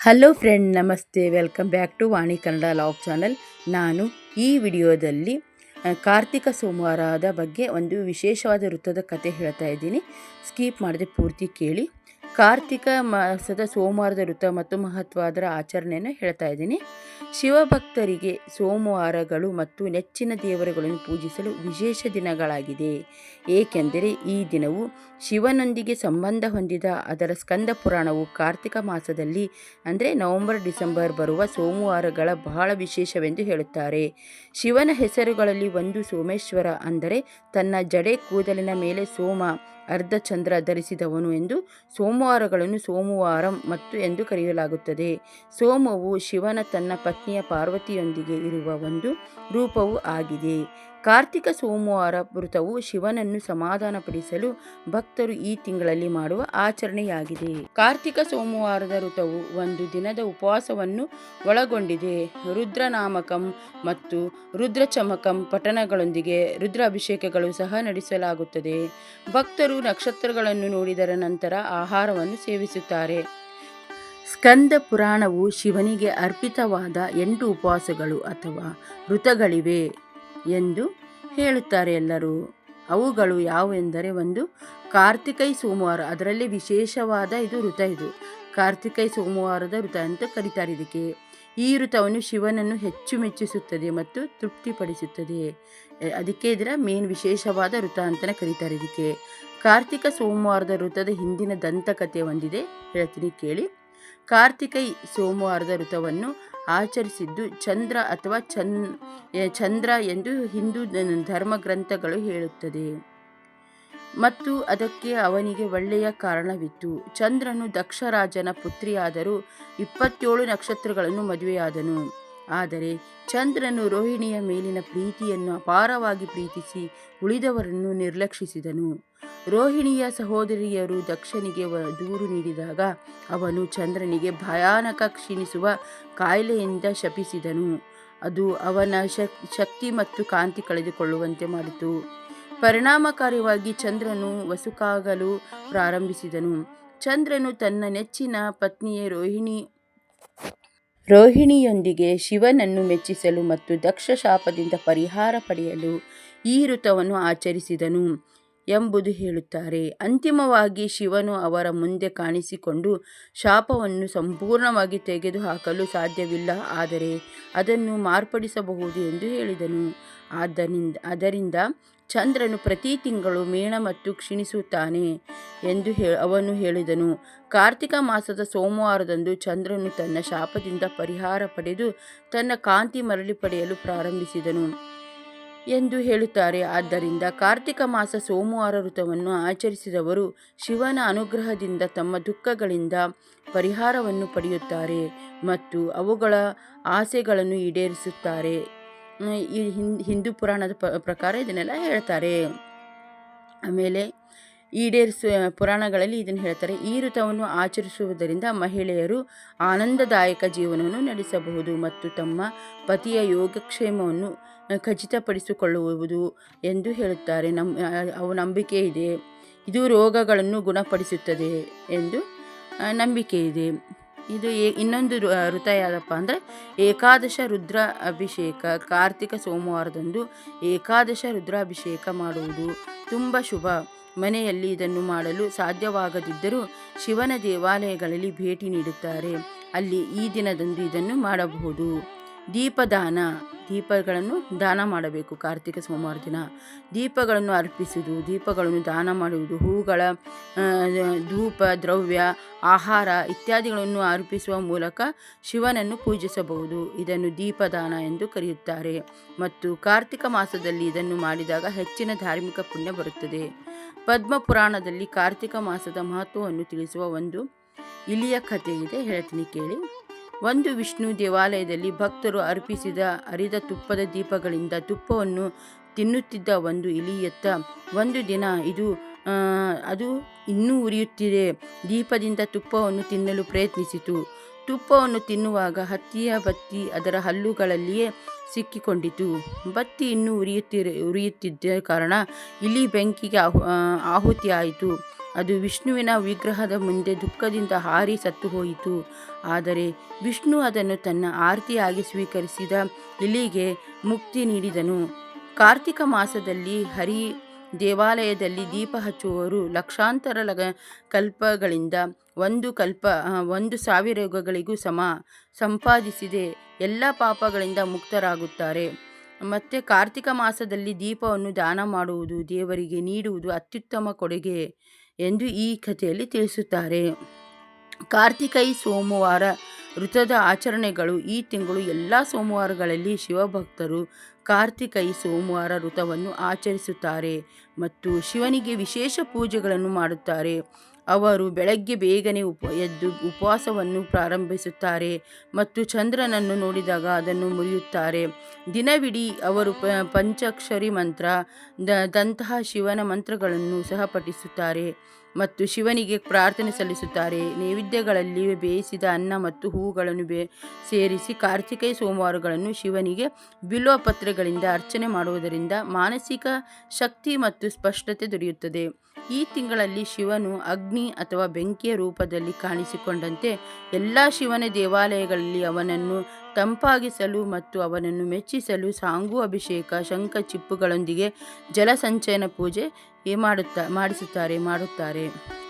Hello friend ನಮಸ್ತೆ. Welcome back to Vani Kannada vlog channel ನಾನು ಈ ವಿಡಿಯೋದಲ್ಲಿ ಕಾರ್ತಿಕ ಸೋಮವಾರದ ಬಗ್ಗೆ ಒಂದು ವಿಶೇಷವಾದ ವೃತ್ತದ ಕತೆ ಹೇಳ್ತಾ ಇದ್ದೀನಿ. ಸ್ಕೀಪ್ ಮಾಡದೆ ಪೂರ್ತಿ ಕೇಳಿ. ಕಾರ್ತಿಕ ಮಾಸದ ಸೋಮವಾರದ ವೃತ್ತ ಮತ್ತು ಮಹತ್ವದ ಆಚರಣೆಯನ್ನು ಹೇಳ್ತಾ ಇದ್ದೀನಿ. ಶಿವಭಕ್ತರಿಗೆ ಸೋಮವಾರಗಳು ಮತ್ತು ನೆಚ್ಚಿನ ದೇವರುಗಳನ್ನು ಪೂಜಿಸಲು ವಿಶೇಷ ದಿನಗಳಾಗಿದೆ. ಏಕೆಂದರೆ ಈ ದಿನವು ಶಿವನೊಂದಿಗೆ ಸಂಬಂಧ ಹೊಂದಿದ, ಅದರ ಸ್ಕಂದ ಪುರಾಣವು ಕಾರ್ತಿಕ ಮಾಸದಲ್ಲಿ, ಅಂದರೆ ನವೆಂಬರ್, ಡಿಸೆಂಬರ್ ಬರುವ ಸೋಮವಾರಗಳ ಬಹಳ ವಿಶೇಷವೆಂದು ಹೇಳುತ್ತಾರೆ. ಶಿವನ ಹೆಸರುಗಳಲ್ಲಿ ಒಂದು ಸೋಮೇಶ್ವರ ಅಂದರೆ ತನ್ನ ಜಡೆ ಕೂದಲಿನ ಮೇಲೆ ಸೋಮ ಅರ್ಧ ಚಂದ್ರ ಧರಿಸಿದವನು ಎಂದು ಸೋಮವಾರಗಳನ್ನು ಸೋಮವಾರಂ ಮತ್ತು ಎಂದು ಕರೆಯಲಾಗುತ್ತದೆ. ಸೋಮವು ಶಿವನ ತನ್ನ ಪತ್ನಿಯ ಪಾರ್ವತಿಯೊಂದಿಗೆ ಇರುವ ಒಂದು ರೂಪವೂ ಆಗಿದೆ. ಕಾರ್ತಿಕ ಸೋಮವಾರ ವೃತವು ಶಿವನನ್ನು ಸಮಾಧಾನಪಡಿಸಲು ಭಕ್ತರು ಈ ತಿಂಗಳಲ್ಲಿ ಮಾಡುವ ಆಚರಣೆಯಾಗಿದೆ. ಕಾರ್ತಿಕ ಸೋಮವಾರದ ಋತವು ಒಂದು ದಿನದ ಉಪವಾಸವನ್ನು ಒಳಗೊಂಡಿದೆ. ರುದ್ರನಾಮಕಂ ಮತ್ತು ರುದ್ರಚಮಕಂ ಪಠಣಗಳೊಂದಿಗೆ ರುದ್ರಾಭಿಷೇಕಗಳು ಸಹ ನಡೆಸಲಾಗುತ್ತದೆ. ಭಕ್ತರು ನಕ್ಷತ್ರಗಳನ್ನು ನೋಡಿದರ ನಂತರ ಆಹಾರವನ್ನು ಸೇವಿಸುತ್ತಾರೆ. ಸ್ಕಂದ ಪುರಾಣವು ಶಿವನಿಗೆ ಅರ್ಪಿತವಾದ ಎಂಟು ಉಪವಾಸಗಳು ಅಥವಾ ಋತಗಳಿವೆ ಎಂದು ಹೇಳುತ್ತಾರೆ ಎಲ್ಲರೂ. ಅವುಗಳು ಯಾವುವೆಂದರೆ ಒಂದು ಕಾರ್ತಿಕೈ ಸೋಮವಾರ, ಅದರಲ್ಲಿ ವಿಶೇಷವಾದ ಇದು ಋತ ಇದು. ಕಾರ್ತಿಕೈ ಸೋಮವಾರದ ಋತ ಅಂತ ಕರೀತಾರೆ ಇದಕ್ಕೆ. ಈ ಋತವನ್ನು ಶಿವನನ್ನು ಹೆಚ್ಚು ಮೆಚ್ಚಿಸುತ್ತದೆ ಮತ್ತು ತೃಪ್ತಿಪಡಿಸುತ್ತದೆ. ಅದಕ್ಕೆ ಇದರ ಮೇನ್ ವಿಶೇಷವಾದ ಋತ ಅಂತಲೇ ಕರೀತಾರೆ ಇದಕ್ಕೆ. ಕಾರ್ತಿಕ ಸೋಮವಾರದ ಋತದ ಹಿಂದಿನ ದಂತಕಥೆ ಹೊಂದಿದೆ ಹೇಳ್ತೀನಿ ಕೇಳಿ. ಕಾರ್ತಿಕೈ ಸೋಮವಾರದ ಋತವನ್ನು ಆಚರಿಸಿದ್ದು ಚಂದ್ರ ಅಥವಾ ಚನ್ ಚಂದ್ರ ಎಂದು ಹಿಂದೂ ಧರ್ಮ ಗ್ರಂಥಗಳು ಹೇಳುತ್ತದೆ. ಮತ್ತು ಅದಕ್ಕೆ ಅವನಿಗೆ ಒಳ್ಳೆಯ ಕಾರಣವಿತ್ತು. ಚಂದ್ರನು ದಕ್ಷರಾಜನ ಪುತ್ರಿಯಾದರೂ ಇಪ್ಪತ್ತೇಳು ನಕ್ಷತ್ರಗಳನ್ನು ಮದುವೆಯಾದನು. ಆದರೆ ಚಂದ್ರನು ರೋಹಿಣಿಯ ಮೇಲಿನ ಪ್ರೀತಿಯನ್ನು ಅಪಾರವಾಗಿ ಪ್ರೀತಿಸಿ ಉಳಿದವರನ್ನು ನಿರ್ಲಕ್ಷಿಸಿದನು. ರೋಹಿಣಿಯ ಸಹೋದರಿಯರು ದಕ್ಷನಿಗೆ ದೂರು ನೀಡಿದಾಗ ಅವನು ಚಂದ್ರನಿಗೆ ಭಯಾನಕ ಕ್ಷೀಣಿಸುವ ಕಾಯಿಲೆಯಿಂದ ಶಪಿಸಿದನು. ಅದು ಅವನ ಶಕ್- ಶಕ್ತಿ ಮತ್ತು ಕಾಂತಿ ಕಳೆದುಕೊಳ್ಳುವಂತೆ ಮಾಡಿತು. ಪರಿಣಾಮಕಾರಿಯಾಗಿ ಚಂದ್ರನು ವಸುಕಾಗಲು ಪ್ರಾರಂಭಿಸಿದನು. ಚಂದ್ರನು ತನ್ನ ನೆಚ್ಚಿನ ಪತ್ನಿಯ ರೋಹಿಣಿ, ರೋಹಿಣಿಯೊಂದಿಗೆ ಶಿವನನ್ನು ಮೆಚ್ಚಿಸಲು ಮತ್ತು ದಕ್ಷ ಶಾಪದಿಂದ ಪರಿಹಾರ ಪಡೆಯಲು ಈ ಋತವನ್ನು ಆಚರಿಸಿದನು. ಎಂಬುದು ಹೇಳುತ್ತಾರೆ. ಅಂತಿಮವಾಗಿ ಶಿವನು ಅವರ ಮುಂದೆ ಕಾಣಿಸಿಕೊಂಡು ಶಾಪವನ್ನು ಸಂಪೂರ್ಣವಾಗಿ ತೆಗೆದುಹಾಕಲು ಸಾಧ್ಯವಿಲ್ಲ, ಆದರೆ ಅದನ್ನು ಮಾರ್ಪಡಿಸಬಹುದು ಎಂದು ಹೇಳಿದನು. ಆದ್ದರಿಂದ, ಅದರಿಂದ ಚಂದ್ರನು ಪ್ರತಿ ತಿಂಗಳು ಮೇಣ ಮತ್ತು ಕ್ಷೀಣಿಸುತ್ತಾನೆ ಎಂದು ಹೇ, ಅವನು ಹೇಳಿದನು. ಕಾರ್ತಿಕ ಮಾಸದ ಸೋಮವಾರದಂದು ಚಂದ್ರನು ತನ್ನ ಶಾಪದಿಂದ ಪರಿಹಾರ ಪಡೆದು ತನ್ನ ಕಾಂತಿ ಮರಳಿ ಪಡೆಯಲು ಪ್ರಾರಂಭಿಸಿದನು. ಎಂದು ಹೇಳುತ್ತಾರೆ. ಆದ್ದರಿಂದ ಕಾರ್ತಿಕ ಮಾಸ ಸೋಮವಾರ ಋತವನ್ನು ಆಚರಿಸಿದವರು ಶಿವನ ಅನುಗ್ರಹದಿಂದ ತಮ್ಮ ದುಃಖಗಳಿಂದ ಪರಿಹಾರವನ್ನು ಪಡೆಯುತ್ತಾರೆ ಮತ್ತು ಅವುಗಳ ಆಸೆಗಳನ್ನು ಈಡೇರಿಸುತ್ತಾರೆ. ಈ ಹಿಂದ್- ಪುರಾಣದ ಪ್ರಕಾರ ಇದನ್ನೆಲ್ಲ ಹೇಳ್ತಾರೆ. ಆಮೇಲೆ ಈಡೇರಿಸ, ಪುರಾಣಗಳಲ್ಲಿ ಇದನ್ನು ಹೇಳ್ತಾರೆ. ಈ ಋತವನ್ನು ಆಚರಿಸುವುದರಿಂದ ಮಹಿಳೆಯರು ಆನಂದದಾಯಕ ಜೀವನವನ್ನು ನಡೆಸಬಹುದು ಮತ್ತು ತಮ್ಮ ಪತಿಯ ಯೋಗಕ್ಷೇಮವನ್ನು ಖಚಿತಪಡಿಸಿಕೊಳ್ಳುವುದು ಎಂದು ಹೇಳುತ್ತಾರೆ. ನಮ್ಮ ಅವು ನಂಬಿಕೆ ಇದೆ. ಇದು ರೋಗಗಳನ್ನು ಗುಣಪಡಿಸುತ್ತದೆ ಎಂದು ನಂಬಿಕೆ ಇದೆ. ಇದು ಏ ಇನ್ನೊಂದು ಋತ ಯಾವುದಪ್ಪ ಅಂದರೆ ಏಕಾದಶ ರುದ್ರ ಅಭಿಷೇಕ ಕಾರ್ತಿಕ ಸೋಮವಾರದಂದು ಏಕಾದಶ ರುದ್ರಾಭಿಷೇಕ ಮಾಡುವುದು ತುಂಬ ಶುಭ. ಮನೆಯಲ್ಲಿ ಇದನ್ನು ಮಾಡಲು ಸಾಧ್ಯವಾಗದಿದ್ದರೂ ಶಿವನ ದೇವಾಲಯಗಳಲ್ಲಿ ಭೇಟಿ ನೀಡುತ್ತಾರೆ. ಅಲ್ಲಿ ಈ ದಿನದಂದು ಇದನ್ನು ಮಾಡಬಹುದು. ದೀಪದಾನ. ದೀಪಗಳನ್ನು ದಾನ ಮಾಡಬೇಕು. ಕಾರ್ತಿಕ ಸೋಮವಾರ ದಿನ ದೀಪಗಳನ್ನು ಅರ್ಪಿಸುವುದು, ದೀಪಗಳನ್ನು ದಾನ ಮಾಡುವುದು, ಹೂಗಳ ಧೂಪ, ದ್ರವ್ಯ, ಆಹಾರ ಇತ್ಯಾದಿಗಳನ್ನು ಅರ್ಪಿಸುವ ಮೂಲಕ ಶಿವನನ್ನು ಪೂಜಿಸಬಹುದು. ಇದನ್ನು ದೀಪದಾನ ಎಂದು ಕರೆಯುತ್ತಾರೆ. ಮತ್ತು ಕಾರ್ತಿಕ ಮಾಸದಲ್ಲಿ ಇದನ್ನು ಮಾಡಿದಾಗ ಹೆಚ್ಚಿನ ಧಾರ್ಮಿಕ ಪುಣ್ಯ ಬರುತ್ತದೆ. ಪದ್ಮ ಪುರಾಣದಲ್ಲಿ ಕಾರ್ತಿಕ ಮಾಸದ ಮಹತ್ವವನ್ನು ತಿಳಿಸುವ ಒಂದು ಇಲಿಯ ಕಥೆ ಇದೆ ಹೇಳ್ತೀನಿ ಕೇಳಿ. ಒಂದು ವಿಷ್ಣು ದೇವಾಲಯದಲ್ಲಿ ಭಕ್ತರು ಅರ್ಪಿಸಿದ ಅರಿದ ತುಪ್ಪದ ದೀಪಗಳಿಂದ ತುಪ್ಪವನ್ನು ತಿನ್ನುತ್ತಿದ್ದ ಒಂದು ಇಲಿಯತ್ತ, ಒಂದು ದಿನ ಇದು ಅದು ಇನ್ನೂ ಉರಿಯುತ್ತಿದೆ. ದೀಪದಿಂದ ತುಪ್ಪವನ್ನು ತಿನ್ನಲು ಪ್ರಯತ್ನಿಸಿತು. ತುಪ್ಪವನ್ನು ತಿನ್ನುವಾಗ ಹತ್ತಿಯ ಬತ್ತಿ ಅದರ ಹಲ್ಲುಗಳಲ್ಲಿಯೇ ಸಿಕ್ಕಿಕೊಂಡಿತು. ಬತ್ತಿ ಇನ್ನೂ ಉರಿಯುತ್ತಿರ, ಉರಿಯುತ್ತಿದ್ದ ಕಾರಣ ಇಲಿ ಬೆಂಕಿಗೆ ಆಹು ಆಹುತಿಯಾಯಿತು. ಅದು ವಿಷ್ಣುವಿನ ವಿಗ್ರಹದ ಮುಂದೆ ದುಃಖದಿಂದ ಹಾರಿ ಸತ್ತು ಹೋಯಿತು ಆದರೆ ವಿಷ್ಣು ಅದನ್ನು ತನ್ನ ಆರತಿಯಾಗಿ ಸ್ವೀಕರಿಸಿದ ಇಲಿಗೆ ಮುಕ್ತಿ ನೀಡಿದನು. ಕಾರ್ತಿಕ ಮಾಸದಲ್ಲಿ ಹರಿ ದೇವಾಲಯದಲ್ಲಿ ದೀಪ ಹಚ್ಚುವವರು ಲಕ್ಷಾಂತರ ಲಗ ಕಲ್ಪಗಳಿಂದ ಒಂದು ಕಲ್ಪ ಒಂದು ಸಾವಿರ ಯುಗಗಳಿಗೂ ಸಮ, ಸಂಪಾದಿಸಿದೆ. ಎಲ್ಲ ಪಾಪಗಳಿಂದ ಮುಕ್ತರಾಗುತ್ತಾರೆ. ಮತ್ತು ಕಾರ್ತಿಕ ಮಾಸದಲ್ಲಿ ದೀಪವನ್ನು ದಾನ ಮಾಡುವುದು ದೇವರಿಗೆ ನೀಡುವುದು ಅತ್ಯುತ್ತಮ ಕೊಡುಗೆ ಎಂದು ಈ ಕಥೆಯಲ್ಲಿ ತಿಳಿಸುತ್ತಾರೆ. ಕಾರ್ತಿಕೈ ಸೋಮವಾರ, ವೃತದ ಆಚರಣೆಗಳು ಈ ತಿಂಗಳು ಎಲ್ಲ ಸೋಮವಾರಗಳಲ್ಲಿ ಶಿವಭಕ್ತರು ಕಾರ್ತಿಕೈ ಸೋಮವಾರ ಋತವನ್ನು ಆಚರಿಸುತ್ತಾರೆ ಮತ್ತು ಶಿವನಿಗೆ ವಿಶೇಷ ಪೂಜೆಗಳನ್ನು ಮಾಡುತ್ತಾರೆ. ಅವರು ಬೆಳಗ್ಗೆ ಬೇಗನೆ ಉಪ ಎದ್ದು ಉಪವಾಸವನ್ನು ಪ್ರಾರಂಭಿಸುತ್ತಾರೆ ಮತ್ತು ಚಂದ್ರನನ್ನು ನೋಡಿದಾಗ ಅದನ್ನು ಮುರಿಯುತ್ತಾರೆ. ದಿನವಿಡೀ ಅವರು ಪ ಪಂಚಾಕ್ಷರಿ ಮಂತ್ರ ದಂತಹ ಶಿವನ ಮಂತ್ರಗಳನ್ನು ಸಹ ಪಠಿಸುತ್ತಾರೆ ಮತ್ತು ಶಿವನಿಗೆ ಪ್ರಾರ್ಥನೆ ಸಲ್ಲಿಸುತ್ತಾರೆ. ನೈವೇದ್ಯಗಳಲ್ಲಿ ಬೇಯಿಸಿದ ಅನ್ನ ಮತ್ತು ಹೂವುಗಳನ್ನು ಬೇ ಸೇರಿಸಿ ಕಾರ್ತಿಕೈ ಸೋಮವಾರಗಳನ್ನು ಶಿವನಿಗೆ ಬಿಲ್ವ ಪತ್ರೆಗಳಿಂದ ಅರ್ಚನೆ ಮಾಡುವುದರಿಂದ ಮಾನಸಿಕ ಶಕ್ತಿ ಮತ್ತು ಸ್ಪಷ್ಟತೆ ದೊರೆಯುತ್ತದೆ. ಈ ತಿಂಗಳಲ್ಲಿ ಶಿವನು ಅಗ್ನಿ ಅಥವಾ ಬೆಂಕಿಯ ರೂಪದಲ್ಲಿ ಕಾಣಿಸಿಕೊಂಡಂತೆ ಎಲ್ಲ ಶಿವನ ದೇವಾಲಯಗಳಲ್ಲಿ ಅವನನ್ನು ತಂಪಾಗಿಸಲು ಮತ್ತು ಅವನನ್ನು ಮೆಚ್ಚಿಸಲು ಸಾಂಗು, ಅಭಿಷೇಕ, ಶಂಖ ಚಿಪ್ಪುಗಳೊಂದಿಗೆ ಜಲಸಂಚಯನ ಪೂಜೆ ಮಾಡುತ್ತಾ, ಮಾಡಿಸುತ್ತಾರೆ, ಮಾಡುತ್ತಾರೆ.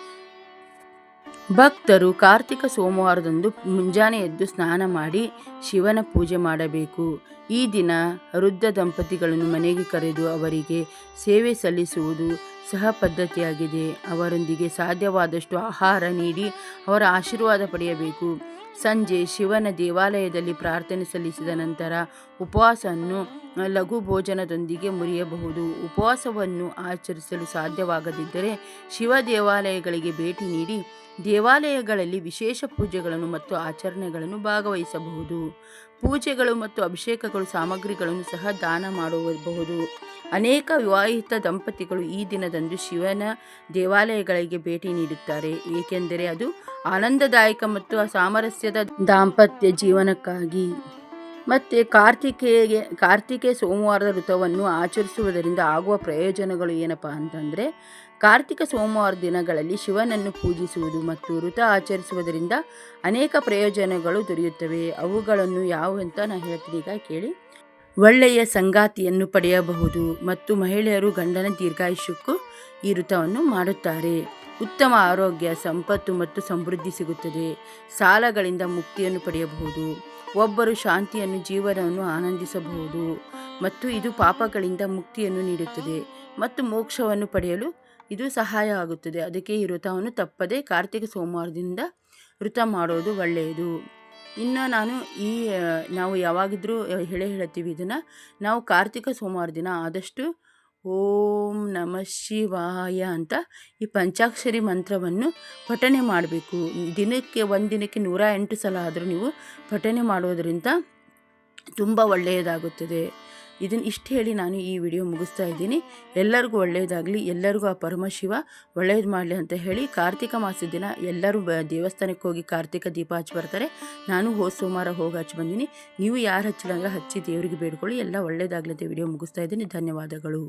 ಭಕ್ತರು ಕಾರ್ತಿಕ ಸೋಮವಾರದಂದು ಮುಂಜಾನೆ ಎದ್ದು ಸ್ನಾನ ಮಾಡಿ ಶಿವನ ಪೂಜೆ ಮಾಡಬೇಕು. ಈ ದಿನ ವೃದ್ಧ ದಂಪತಿಗಳನ್ನು ಮನೆಗೆ ಕರೆದು ಅವರಿಗೆ ಸೇವೆ ಸಲ್ಲಿಸುವುದು ಸಹ ಪದ್ಧತಿಯಾಗಿದೆ ಅವರೊಂದಿಗೆ ಸಾಧ್ಯವಾದಷ್ಟು ಆಹಾರ ನೀಡಿ ಅವರ ಆಶೀರ್ವಾದ ಪಡೆಯಬೇಕು. ಸಂಜೆ ಶಿವನ ದೇವಾಲಯದಲ್ಲಿ ಪ್ರಾರ್ಥನೆ ಸಲ್ಲಿಸಿದ ನಂತರ ಉಪವಾಸವನ್ನು ಲಘು ಭೋಜನದೊಂದಿಗೆ ಮುರಿಯಬಹುದು. ಉಪವಾಸವನ್ನು ಆಚರಿಸಲು ಸಾಧ್ಯವಾಗದಿದ್ದರೆ ಶಿವ ದೇವಾಲಯಗಳಿಗೆ ಭೇಟಿ ನೀಡಿ ದೇವಾಲಯಗಳಲ್ಲಿ ವಿಶೇಷ ಪೂಜೆಗಳನ್ನು ಮತ್ತು ಆಚರಣೆಗಳನ್ನು ಭಾಗವಹಿಸಬಹುದು. ಪೂಜೆಗಳು ಮತ್ತು ಅಭಿಷೇಕಗಳು, ಸಾಮಗ್ರಿಗಳನ್ನು ಸಹ ದಾನ ಮಾಡಬಹುದು. ಅನೇಕ ವಿವಾಹಿತ ದಂಪತಿಗಳು ಈ ದಿನದಂದು ಶಿವನ ದೇವಾಲಯಗಳಿಗೆ ಭೇಟಿ ನೀಡುತ್ತಾರೆ. ಏಕೆಂದರೆ ಅದು ಆನಂದದಾಯಕ ಮತ್ತು ಸಾಮರಸ್ಯದ ದಾಂಪತ್ಯ ಜೀವನಕ್ಕಾಗಿ. ಮತ್ತು ಕಾರ್ತಿಕೆಗೆ, ಕಾರ್ತಿಕೆ ಸೋಮವಾರದ ಋತುವನ್ನು ಆಚರಿಸುವುದರಿಂದ ಆಗುವ ಪ್ರಯೋಜನಗಳು ಏನಪ್ಪ ಅಂತಂದರೆ, ಕಾರ್ತಿಕ ಸೋಮವಾರ ದಿನಗಳಲ್ಲಿ ಶಿವನನ್ನು ಪೂಜಿಸುವುದು ಮತ್ತು ಋತ ಆಚರಿಸುವುದರಿಂದ ಅನೇಕ ಪ್ರಯೋಜನಗಳು ದೊರೆಯುತ್ತವೆ. ಅವುಗಳನ್ನು ಅಂತ ನಾನು ಹೇಳ್ತೀನಿ ಈಗ ಕೇಳಿ. ಒಳ್ಳೆಯ ಸಂಗಾತಿಯನ್ನು ಪಡೆಯಬಹುದು ಮತ್ತು ಮಹಿಳೆಯರು ಗಂಡನ ದೀರ್ಘಾಯುಷ್ಯಕ್ಕೂ ಈ ಋತವನ್ನು ಮಾಡುತ್ತಾರೆ. ಉತ್ತಮ ಆರೋಗ್ಯ, ಸಂಪತ್ತು ಮತ್ತು ಸಮೃದ್ಧಿ ಸಿಗುತ್ತದೆ. ಸಾಲಗಳಿಂದ ಮುಕ್ತಿಯನ್ನು ಪಡೆಯಬಹುದು. ಒಬ್ಬರು ಶಾಂತಿಯನ್ನು, ಜೀವನವನ್ನು ಆನಂದಿಸಬಹುದು ಮತ್ತು ಇದು ಪಾಪಗಳಿಂದ ಮುಕ್ತಿಯನ್ನು ನೀಡುತ್ತದೆ ಮತ್ತು ಮೋಕ್ಷವನ್ನು ಪಡೆಯಲು ಇದು ಸಹಾಯ ಆಗುತ್ತದೆ. ಅದಕ್ಕೆ ಈ ವ್ರತವನ್ನು ತಪ್ಪದೆ ಕಾರ್ತಿಕ ಸೋಮವಾರದಿಂದ ವ್ರತ ಮಾಡೋದು ಒಳ್ಳೆಯದು. ಇನ್ನು ನಾನು ಈ ನಾವು ಯಾವಾಗಿದ್ರೂ ಹೇಳಿ ಹೇಳ್ತೀವಿ ಇದನ್ನು. ನಾವು ಕಾರ್ತಿಕ ಸೋಮವಾರ ದಿನ ಆದಷ್ಟು ಓಂ ನಮ ಶಿವಾಯ ಅಂತ ಈ ಪಂಚಾಕ್ಷರಿ ಮಂತ್ರವನ್ನು ಪಠನೆ ಮಾಡಬೇಕು. ದಿನಕ್ಕೆ ಒಂದು ದಿನಕ್ಕೆ ನೂರ ಎಂಟು ಸಲ ಆದರೂ ನೀವು ಪಠಣೆ ಮಾಡೋದರಿಂದ ತುಂಬ ಒಳ್ಳೆಯದಾಗುತ್ತದೆ. ಇದನ್ನು ಇಷ್ಟು ಹೇಳಿ ನಾನು ಈ ವಿಡಿಯೋ ಮುಗಿಸ್ತಾ ಇದ್ದೀನಿ. ಎಲ್ಲರಿಗೂ ಒಳ್ಳೆಯದಾಗಲಿ ಎಲ್ಲರಿಗೂ ಆ ಪರಮಶಿವ ಒಳ್ಳೇದು ಮಾಡಲಿ ಅಂತ ಹೇಳಿ ಕಾರ್ತಿಕ ಮಾಸದ ದಿನ ಎಲ್ಲರೂ ಬ ದೇವಸ್ಥಾನಕ್ಕೆ ಹೋಗಿ ಕಾರ್ತಿಕ ದೀಪ ಹಚ್ಚಿ ಬರ್ತಾರೆ. ನಾನು ಹೋದ ಸೋಮವಾರ ಹೋಗಿ ಹಚ್ಚಿ ಬಂದೀನಿ. ನೀವು ಯಾರು ಹಚ್ಚಿಲ್ಲ ಅಂದರೆ ಹಚ್ಚಿ ದೇವರಿಗೆ ಬೇಡ್ಕೊಳ್ಳಿ. ಎಲ್ಲ ಒಳ್ಳೆಯದಾಗಲಿ ಅಂತ ವಿಡಿಯೋ ಮುಗಿಸ್ತಾ ಇದ್ದೀನಿ. ಧನ್ಯವಾದಗಳು.